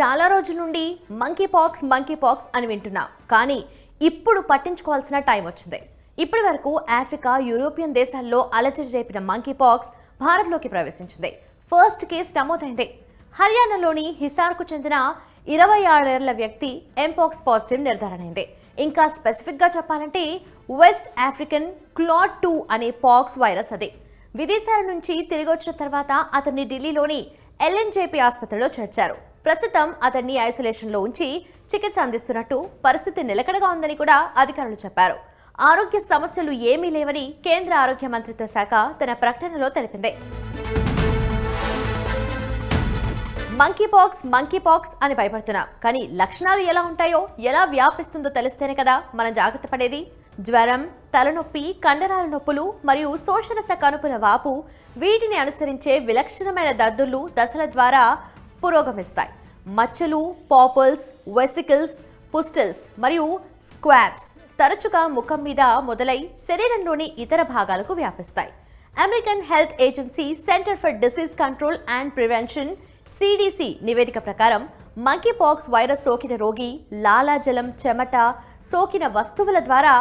చాలా రోజుల నుండి మంకీ పాక్స్ మంకీ పాక్స్ అని వింటున్నాం. కానీ ఇప్పుడు పట్టించుకోవాల్సిన టైం వచ్చింది. ఇప్పటి వరకు ఆఫ్రికా యూరోపియన్ దేశాల్లో అలజడి రేపిన మంకీ పాక్స్ భారత్లోకి ప్రవేశించింది. ఫస్ట్ కేసు నమోదైంది. హర్యానాలోని హిసార్కు చెందిన ఇరవై ఆరేళ్ళ వ్యక్తి ఎంపాక్స్ పాజిటివ్ నిర్ధారణ అయింది ఇంకా స్పెసిఫిక్గా చెప్పాలంటే వెస్ట్ ఆఫ్రికన్ క్లాట్ టూ అనే పాక్స్ వైరస్ అది. విదేశాల నుంచి తిరిగి వచ్చిన తర్వాత అతన్ని ఢిల్లీలోని ఎల్ఎన్జేపీ ఆసుపత్రిలో చేర్చారు. ప్రస్తుతం అతన్ని ఐసోలేషన్లో ఉంచి చికిత్స అందిస్తున్నట్టు పరిస్థితి నిలకడగా ఉందని కూడా అధికారులు చెప్పారు. ఆరోగ్య సమస్యలు ఏమీ లేవని కేంద్ర ఆరోగ్య మంత్రిత్వ శాఖ తన ప్రకటనలో తెలిపింది. మంకీ పాక్స్ మంకీ పాక్స్ అని భయపడుతున్నాం. కానీ లక్షణాలు ఎలా ఉంటాయో ఎలా వ్యాపిస్తుందో తెలిస్తేనే కదా మనం జాగ్రత్త పడేది. జ్వరం తలనొప్పి కండరాల నొప్పులు మరియు శోషరస కనుపుల వాపు వీటిని అనుసరించే విలక్షణమైన దద్దులు దశల ద్వారా పురోగమిస్తాయి. మచ్చలు పాపుల్స్ వెసికల్స్ పుస్టల్స్ మరియు స్క్వాబ్స్ తరచుగా ముఖం మీద మొదలై శరీరంలోని ఇతర భాగాలకు వ్యాపిస్తాయి. American health agency center for disease control and prevention CDC నివేదిక ప్రకారం మంకీ పాక్స్ వైరస్ సోకిన రోగి లాలాజలం చెమట సోకిన వస్తువుల ద్వారా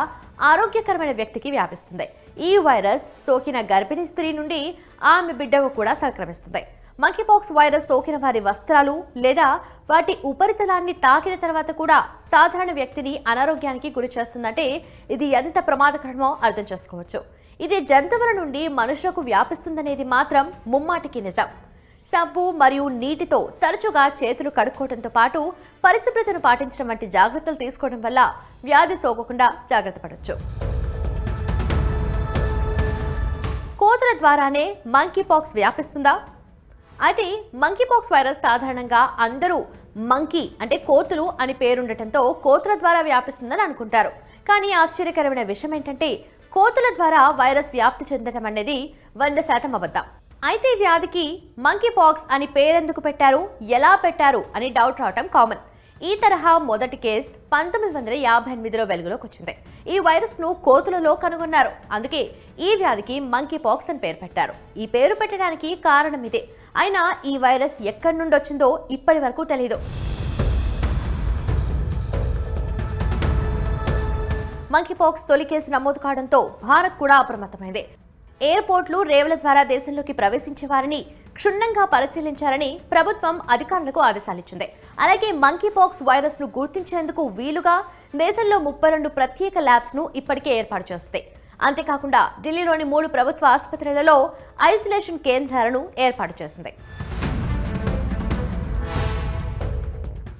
ఆరోగ్యకరమైన వ్యక్తికి వ్యాపిస్తుంది. ఈ వైరస్ సోకిన గర్భిణీ స్త్రీ నుండి ఆమె బిడ్డకు కూడా సంక్రమిస్తుంది. మంకీపాక్స్ వైరస్ సోకిన వారి వస్త్రాలు లేదా వాటి ఉపరితలాన్ని తాకిన తర్వాత కూడా సాధారణ వ్యక్తిని అనారోగ్యానికి గురి చేస్తుందంటే ఇది ఎంత ప్రమాదకరమో అర్థం చేసుకోవచ్చు. ఇది జంతువుల నుండి మనుషులకు వ్యాపిస్తుందనేది మాత్రం ముమ్మాటికి నిజం. సబ్బు మరియు నీటితో తరచుగా చేతులు కడుక్కోవడంతో పాటు పరిశుభ్రతను పాటించడం వంటి జాగ్రత్తలు తీసుకోవడం వల్ల వ్యాధి సోకకుండా జాగ్రత్త పడవచ్చు కోతుల ద్వారానే మంకీ పాక్స్ వ్యాపిస్తుందా? అయితే మంకీ పాక్స్ వైరస్ సాధారణంగా అందరూ మంకీ అంటే కోతులు అని పేరుండటంతో కోతుల ద్వారా వ్యాపిస్తుందని అనుకుంటారు. కానీ ఆశ్చర్యకరమైన విషయం ఏంటంటే కోతుల ద్వారా వైరస్ వ్యాప్తి చెందడం అనేది వంద శాతం అబద్ధం. అయితే ఈ వ్యాధికి మంకీ పాక్స్ అని పేరెందుకు పెట్టారు? ఎలా పెట్టారు? అని డౌట్ రావటం కామన్ ఈ తరహా మొదటి కేసు పంతొమ్మిది వందల యాభై ఎనిమిదిలో వెలుగులోకి వచ్చింది. ఈ వైరస్ను కోతులలో కనుగొన్నారు. అందుకే ఈ వ్యాధికి మంకీ పాక్స్ అని పేరు పెట్టారు. ఈ పేరు పెట్టడానికి కారణం ఇదే. అయినా ఈ వైరస్ ఎక్కడి నుండి వచ్చిందో ఇప్పటి వరకు తెలియదు మంకీ పాక్స్ తొలి కేసు నమోదు కావడంతో భారత్ కూడా అప్రమత్తమైంది. ఎయిర్పోర్ట్లు రేవుల ద్వారా దేశంలోకి ప్రవేశించే వారిని క్షుణ్ణంగా పరిశీలించాలని ప్రభుత్వం అధికారులకు ఆదేశాలిచ్చింది. అలాగే మంకీ పాక్స్ గుర్తించేందుకు వీలుగా దేశంలో ముప్పై రెండు ప్రత్యేక ల్యాబ్స్ను ఇప్పటికే ఏర్పాటు చేస్తాయి అంతేకాకుండా ఢిల్లీలోని మూడు ప్రభుత్వ ఆసుపత్రులలో ఐసోలేషన్ కేంద్రాలను ఏర్పాటు చేసింది.